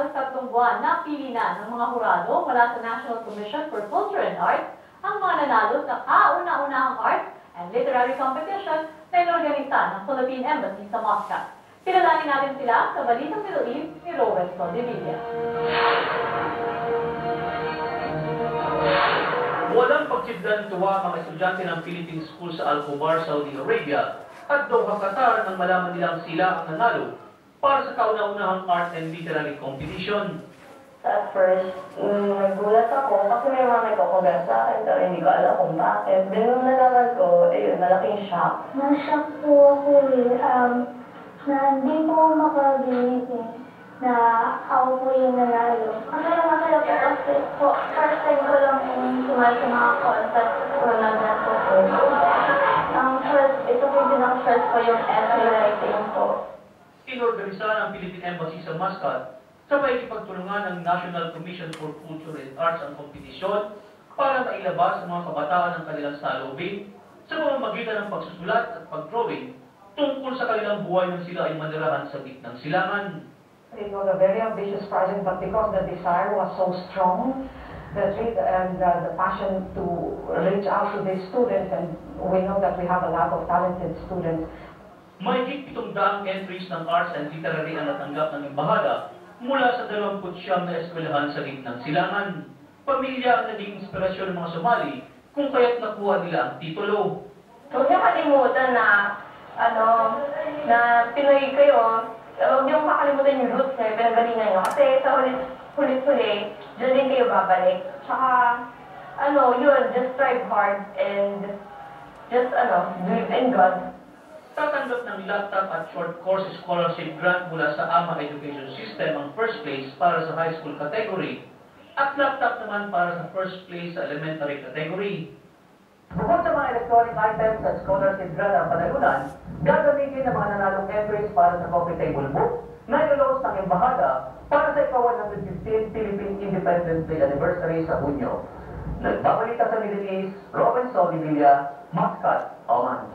halos tatlong buwan, napili na ng mga hurado mula sa National Commission for Culture and Arts ang mga nanalo sa kauna-unahang art and literary competition na inorganisa ng Philippine Embassy sa Muscat. Kilalanin natin sila sa Balitang Middle East ni Rowan Soldevilla. Walang pagsidlan tuwa mga estudyante ng Philippine School sa Al-Khobar, Saudi Arabia at Doha, Qatar nang malaman nilang sila ang nanalo para sa kauna-unahang art and literary competition. At first, mm, nagulat ako kasi may mga nagko-congrats sa akin pero hindi ko alam kung bakit. Then nung nalaman ko, ayun, malaking shock. Na-shock po ako eh. Um, na hindi po ako makabilis eh. Na ako po yung nanalo. Masaya masaya po kasi po, first time ko lang yung sumali sa mga contest ko na ganito po. Ang first, ito po yung pinaka-first ko yung essay po. Inorganisa ng Philippine Embassy sa Muscat sabay ipagtulungan ng National Commission for Culture and Arts ang kompetisyon para mailabas ang mga kabataan ng kanilang salubin sa pamamagitan ng pagsusulat at pag-drawing tungkol sa kanilang buhay nang sila ay manirahan sa gitnang silangan. It was a very ambitious project, but because the desire was so strong, the dream and uh, the passion to reach out to these students, and we know that we have a lot of talented students. Mahigit 700 entries ng arts and literary ang natanggap ng embahada mula sa 29 na eskwelahan sa gitnang silangan. Pamilya ang naging inspirasyon ng mga Somali kung kaya't nakuha nila ang titulo. Huwag niyo kalimutan na, ano, na Pinoy kayo, huwag niyo makalimutan yung roots niyo, pinagalingan niyo. Kasi sa hulit, hulit-huli, dyan din kayo babalik. Tsaka, ano, yun, just strive hard and just, ano, believe in God. Tatanggap ng laptop at short course scholarship grant mula sa AMA Education System ang first place para sa high school category at laptop naman para sa first place sa elementary category. Bukod sa mga electronic items at scholarship grant ang panalunan, gagamitin ng mga nanalong entries para sa coffee table book na ilulos ng embahada para sa ikaw-115 Philippine Independence Day anniversary sa Hunyo. Nagbabalita sa Middle East, Robinson Villa, Muscat, Oman.